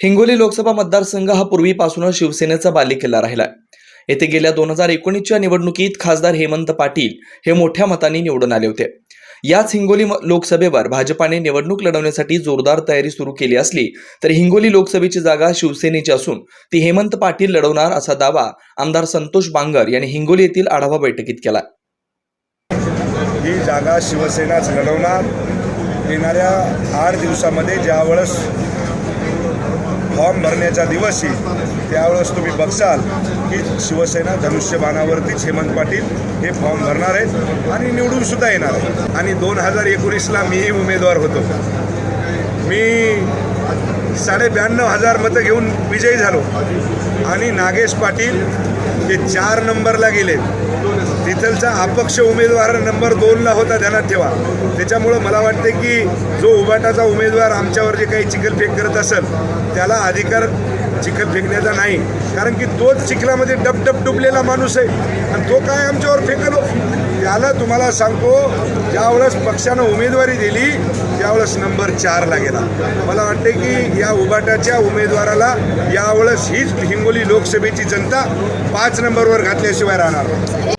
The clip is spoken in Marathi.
हिंगोली लोकसभा मतदारसंघ हा पूर्वीपासूनच शिवसेनेचा बालेकिल्ला राहिला येथे गेल्या दोन हजार एकोणीसच्या निवडणुकीत खासदार हेमंत पाटील हे मोठ्या मताने निवडून आले होते. याच हिंगोली लोकसभेवर भाजपाने निवडणूक लढवण्यासाठी जोरदार तयारी सुरू केली असली तर हिंगोली लोकसभेची जागा शिवसेनेची असून ती हेमंत पाटील लढवणार असा दावा आमदार संतोष बांगर यांनी हिंगोली येथील आढावा बैठकीत केला. ही जागा शिवसेनाच लढवणार. येणाऱ्या आठ दिवसामध्ये ज्यावेळेस फॉर्म भरण्याचा दिवशी त्यावेळेस तुम्ही बघसाल की शिवसेना धनुष्यबाणावरतीच हेमंत पाटील हे फॉर्म भरणार आहेत आणि निवडून सुद्धा येणार आहेत. आणि दोन हजार एकोणीसला मीही उमेदवार होतो. मी साडे ब्याण्णव हजार मतं घेऊन विजयी झालो. आणि नागेश पाटील हे चार नंबरला गेले त्यांचा अपक्ष उमेदवार नंबर दोनला होता ध्यानात ठेवा. त्याच्यामुळं मला वाटते की जो उभाटाचा उमेदवार आमच्यावर जे काही चिखलफेक करत असेल त्याला अधिकार चिखल फेकण्याचा नाही. कारण की तोच चिखलामध्ये डब डब डुबलेला माणूस आहे. आणि तो काय आमच्यावर फेकलो त्याला तुम्हाला सांगतो ज्यावेळेस पक्षानं उमेदवारी दिली त्यावेळेस नंबर चारला गेला. मला वाटते की या उभाटाच्या उमेदवाराला यावेळेस हीच हिंगोली लोकसभेची जनता पाच नंबरवर घातल्याशिवाय राहणार.